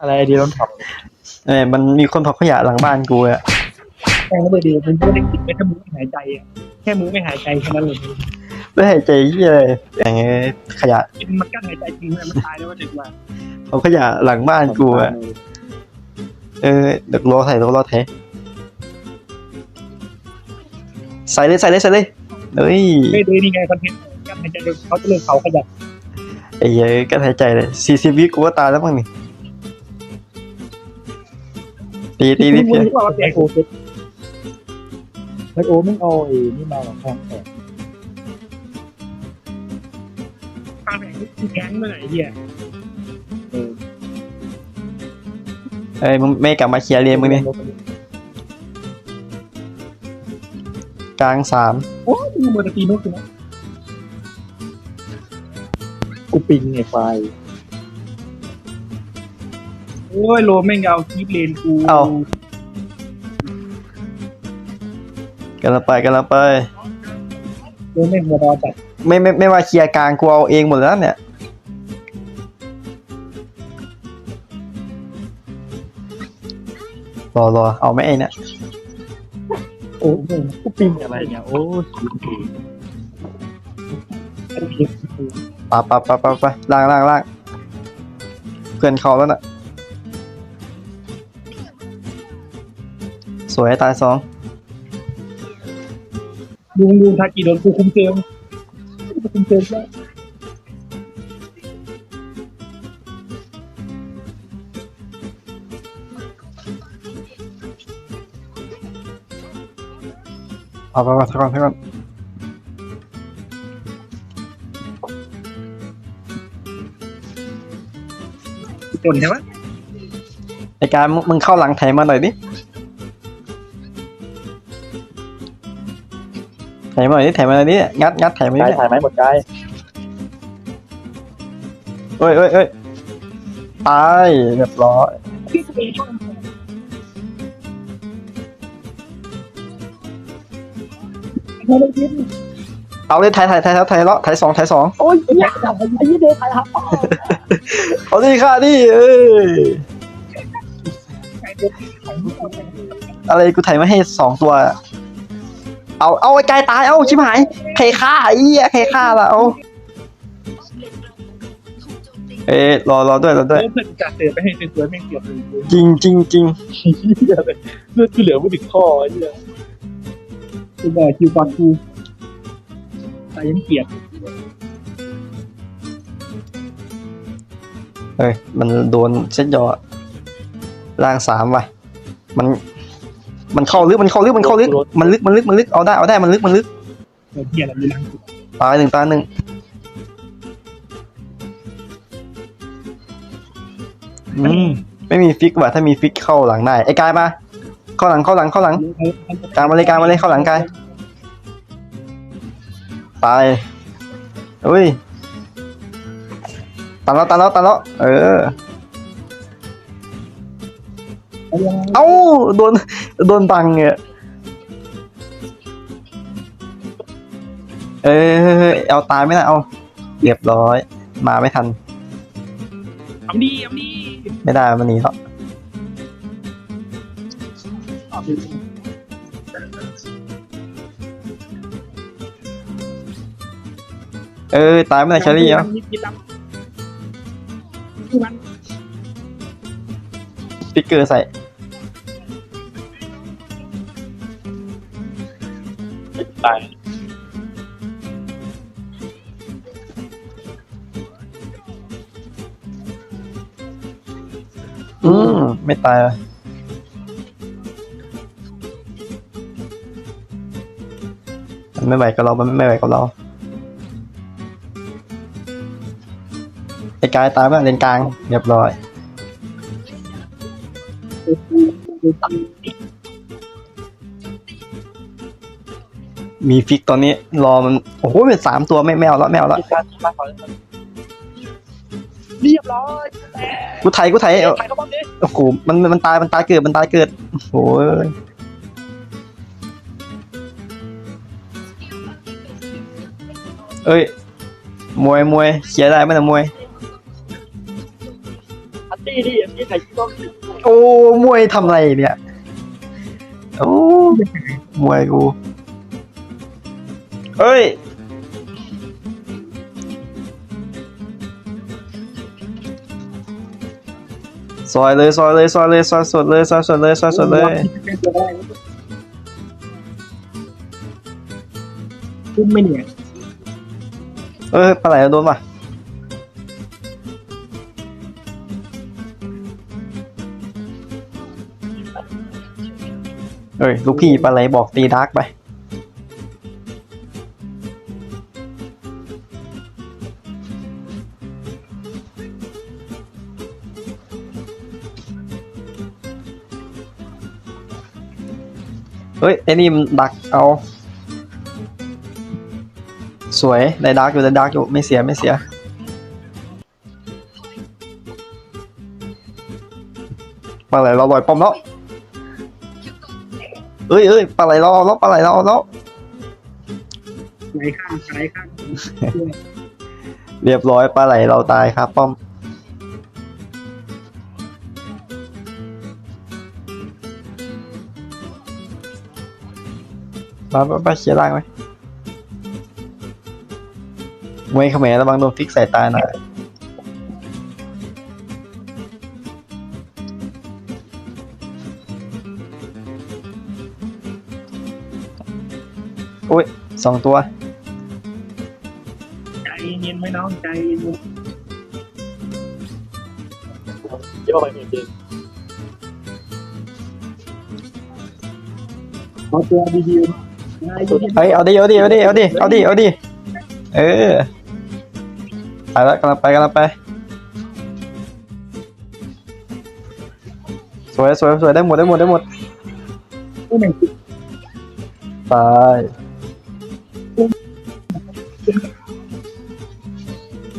อะไรดีโดนขับเออมันมีคนเผาขยะหลังบ้านกูอะแม่งก็ไม่ดีมึงก็ได้กลินไม่ถ้ามึงไม่หายใจอะแค่มึงไม่หายใจแค่นั้นเลยไม่หายใจเหี้ยเลยอย่างเงี้ยขยะมันกั้นหายใจจริงเลยมันตายแล้วว่าถึงว่าเผาขยะหลังบ้านกูอะเออเด็กรอใส่รอไถใส่เลยใส่เลยใส่เลยเฮ้ยไม่ดีนี่ไงคอนเทนต์กั้นหายใจเขาจะเลิกเผาขยะไอ้เหี้ยก็หายใจเลยสี่สิบวิกูก็ตายแล้วมั้งนี่ ตีตีนิดมึเดีงยวรู้ว่าว่าไอโอเป็นไอโอมึงเอาไอ้นี่มาหรอแพงแพงตาแพงคือแพงเมื่อไหร่เหี้ยเออเอ้ยมึงไม่กลับมาเคลียร์เรียนมึงนี่กลางสามโอ้ยมึงมัวแต่ตีนกอยู่นะกูปิงไงไฟ โอ้ยโลแม่งเอาคีบเลนกูกันละไปกันละไป โลแม่งหัวรอจัดไม่ไม่ไม่ว่าเคลียร์กลางกูเอาเองหมดแล้วเนี่ย รอรอเอาไหม่ไอ้เนี่ย โอ้โหกูปิงอะไรเนี่ย โอ้ยไอ้เหี้ยปะปะปะปะปะล่างล่างล่างเพื่อนเขาแล้วน่ะ สวยตายสองลุงลุงทากิโดนกูคุมเซลกูคุมเซลแล้วเอาไปก่อนสักก่อนสักก่อนจนใช่ไหมไอการมึงมึงเข้าหลังไถมาหน่อยดิ ไถมาหน่อยดิไถมาหน่อยดิงัดงัดไถมาดิถ่ายถ่ายไหมหมดใจเอ้ยเอ้ยเอ้ยตายเรียบร้อยพี่เอชอบไม่ได้ยินเอาเลยไถไถไถไถไถเลาะไถสองไถสองโอ้ยไอ้ยักษ์ไอ้ยี่เดย์ถ่ายครับเอาดิค่ะดิเอ้ยถ่ายเดย์ถ่ายรูปเอาไปอะไรกูไถมาให้สองตัว เอาเอาไอ้กายตายเอาชิบหายใครฆ่าไอ้เหี้ยใครฆ่าล่ะเอาเอ้ยรอรอด้วยรอด้วยเพื่อนจัดเสือไปให้สวยๆแม่งเสียบเลยจริงจริงจริงเลือดที่เหลือไม่ถึงคอไอ้เหี้ยกูบอกคิวก่อนกูตายยังเกลียดเฮ้ยมันโดนเส้นยอล่างสามว่ะ มัน มันเข้าลึก มันเข้าลึก มันเข้าลึก มันลึก มันลึก มันลึก เอาได้ เอาได้ มันลึก มันลึกเดี๋ยวเหี้ยอะไรมีรังกูตายหนึ่งตายหนึ่งอืมไม่มีฟิกว่ะถ้ามีฟิกเข้าหลังได้ ไอ้กายมา เข้าหลัง เข้าหลัง เข้าหลัง กลางมาเลยกลางมาเลยเข้าหลังกาย ตายอุ้ย ตันแล้วตันแล้วตันแล้วเออ เอ้าโดน โดนบังเนี่ยเออเอาตายไม่ได้เอา เรียบร้อย มาไม่ทันทำดีทำดีไม่ได้มันหนีแล้วเออตายไม่ได้เชอรี่แล้วกินลำมันสปิกเกอร์ใส่ อืมไม่ตายมันไม่ไหวกับเรา มันไม่ไหวกับเรา ไอ้กายตายไปเลนกลาง เรียบร้อย มีฟิกตอนนี้ รอมัน โอ้โหเป็นสามตัวไม่ไม่เอาแล้วไม่เอาแล้ว การที่มาขอ เรียบร้อยกูไทยกูไทยเอาใครเขาบ้างดิโอ้โหมันมันตายมันตายเกิดมันตายเกิดโอ้ยเอ้ยมวยมวยเสียได้ไหมนะมวยตี้ดิอันนี้ไหนที่ต้องโอ้มวยทำอะไรเนี่ยโอ้มวยกูเฮ้ย ซอยเลยซอยเลยซอยเลยซอยสดเลยซอยสดเลยซอยสดเลยคุ้มไม่เนี่ยเอ้ยปลาไหลโดนป่ะเอ้ยลูกพี่ปลาไหลบอกตีดาร์กไป เฮ้ยไอ้นี่มันดักเอา สวยได้ดาร์กอยู่ได้ดาร์กอยู่ไม่เสียไม่เสีย ปลาไหลเราลอยป้อมแล้วเอ้ยเอ้ยปลาไหลเราเอาแล้วปลาไหลเราเอาแล้วไหนข้างไหนข้าง เรียบร้อยปลาไหลเราตายครับป้อม มาไปไปเคลียร์ล่างไหมมวยเขมรระวังโดนฟิกใส่ตาหน่อยโอ้ยสองตัว ใจเย็นไหมน้องใจเย็นเยอะไปจริงเอาตัวดีๆนายดี เฮ้ยเอาดิเอาดิเอาดิเอาดิเอาดิเอาดิเออไปแล้วกำลังไปกำลังไปสวยสวยสวยได้หมดได้หมดได้หมดไป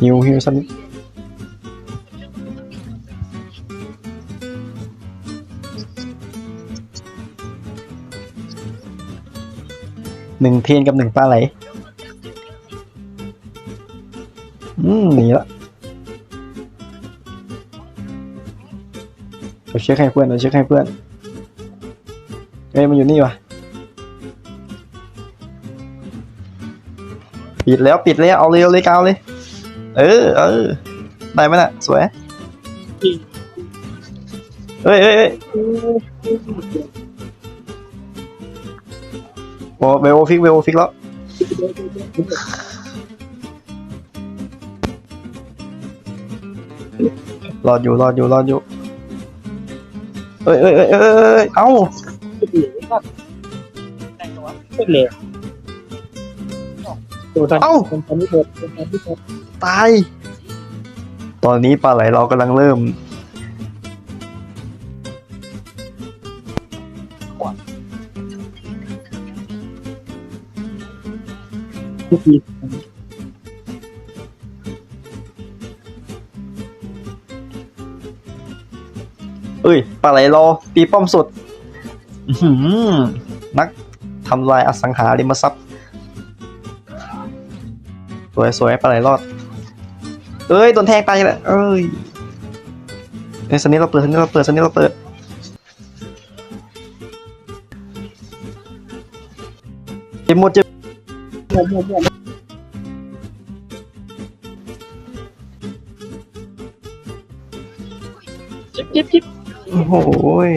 ฮิวฮิวสันิ หนึ่งเทียนกับหนึ่งปลาไหล อืมหนีละเราเช็คให้เพื่อนเราเช็คให้เพื่อนเอ้ยมันอยู่นี่วะปิดแล้วปิดแล้วเอาเลยเอาเลยกาวเลย เออ เออ ได้ไหมน่ะ สวยเอ้ยเอ้ยเอ้ย โอ้เวลฟิกเวลฟิกแล้วรอดอยู่รอดอยู่รอดอยู่เอ้ยเอ้ยเอ้ยเอ้ยเอ้ยเอ้าเลยตัวทันเอ้าคนทันที่หมดคนทันที่หมดตาย ตอนนี้ปลาไหลเรากำลังเริ่ม ทุกทีเอ้ยปลาไหลรอตีป้อมสุดนักทำลายอสังหาริมทรัพย์ สวยสวยปลาไหลรอด เอ้ยโดนแทงตายแล้วเอ้ยเอ้ยสนนี้เราเปิดสนนี้เราเปิดสนนี้เราเปิดเจ็บหมดเจ็บ หมหมดหมดจิ๊บจิ๊บจิ๊บโอ้โหย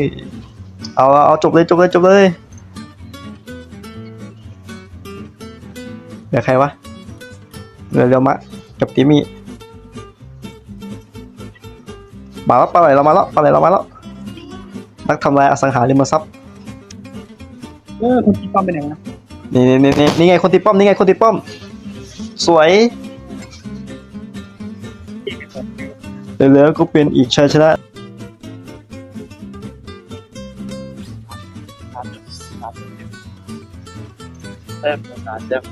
เอาเอาเอาจบเลยจบเลยจบเลยเหลือใครวะเหลือเรียวมะกับติมี่มาแล้วปลาไหลเรามาแล้วปลาไหลเรามาแล้วนักทำลายอสังหาริมทรัพย์เออคนที่ปั๊มไปไหนวะ นี่นี่นี่นี่นี่ไงคนติดป้อมนี่ไงคนติดป้อม สวยเหลือก็เป็นอีกชัยชนะแต้มการแต้ม